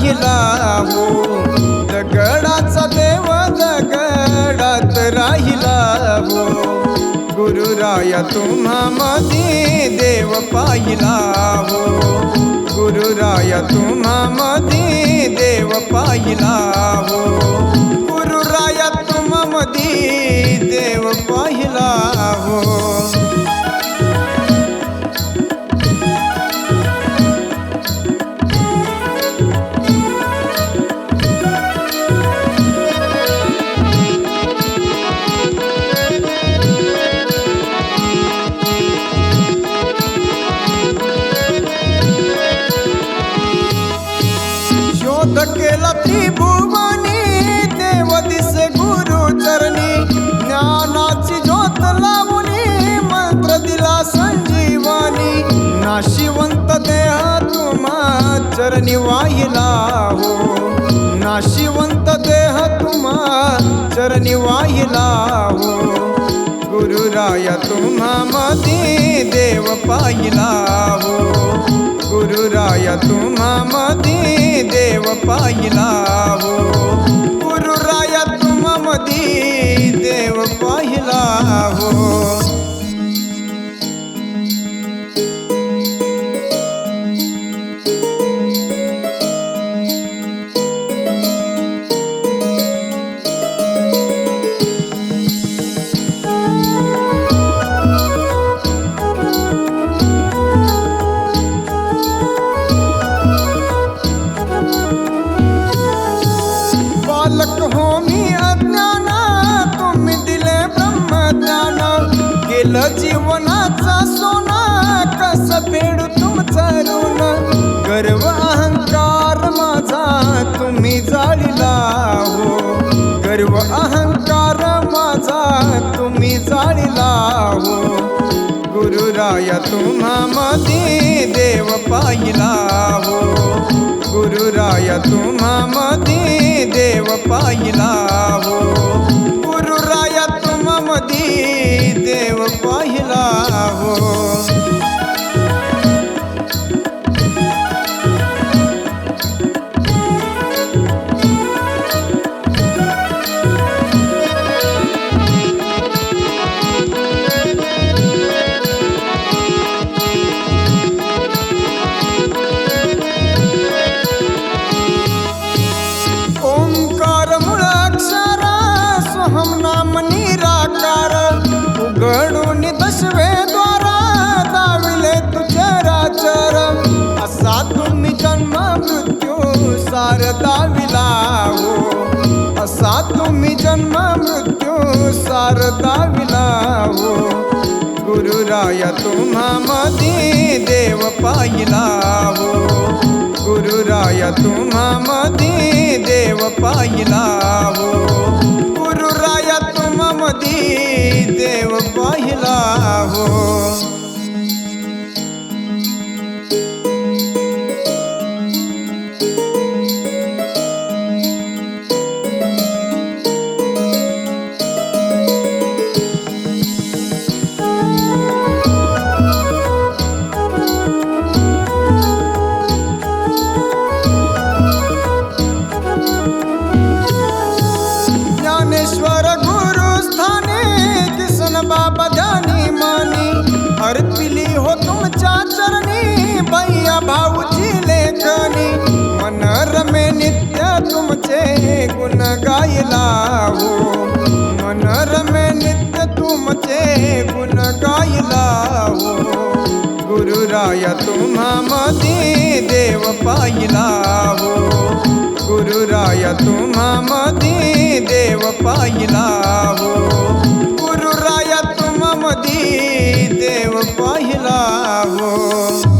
राहिला हो. दगडाचा देव दगडात राहिला हो. गुरुराया तुम्हा मधी देव पाहिला हो. गुरुराया तुम्हा मधी देव पाहिला हो. शोध केला त्रिभुवनी देव दिसे गुरु चरणी ज्ञानाची ज्योत लावणी मंत्र दिला संजीवानी. नाशिवंत देह तुम्हा चरणी वाहिला हो. नाशिवंत देह तुम्हा चरणी वाहिला हो. गुरुराया तुम्हा मध्ये देव पाहिला हो गुरुराया तुम्हा मध्ये देव पाहिला हो बालक हो मी अज्ञान तुम्ही दिले ब्रह्मज्ञान. केलं जीवनाचा सोना कस फेडू तुमचं ऋण? गर्व अहंकार माझा तुम्ही जाळीला हो. गर्व अहंकार माझा तुम्ही जाळीला हो. गुरुराया तुम्हा मधी देव पाहिला हो. गुरुराया तुम्हा मधी मृत्यू विलावो दाविला हो गुरुराया तुम्हा मध्ये देव पाहिलावो गुरुराया तुम्हा मध्ये देव पाहिलावो गुरुराया तुम्हा मध्ये देव पाहिलावो गुरुराया तुम्हा मध्ये देव पाहिला हो. गुरुराया तुम्हा मध्ये देव पाहिला हो. गुरुराया तुम्हा मध्ये देव पाहिला हो.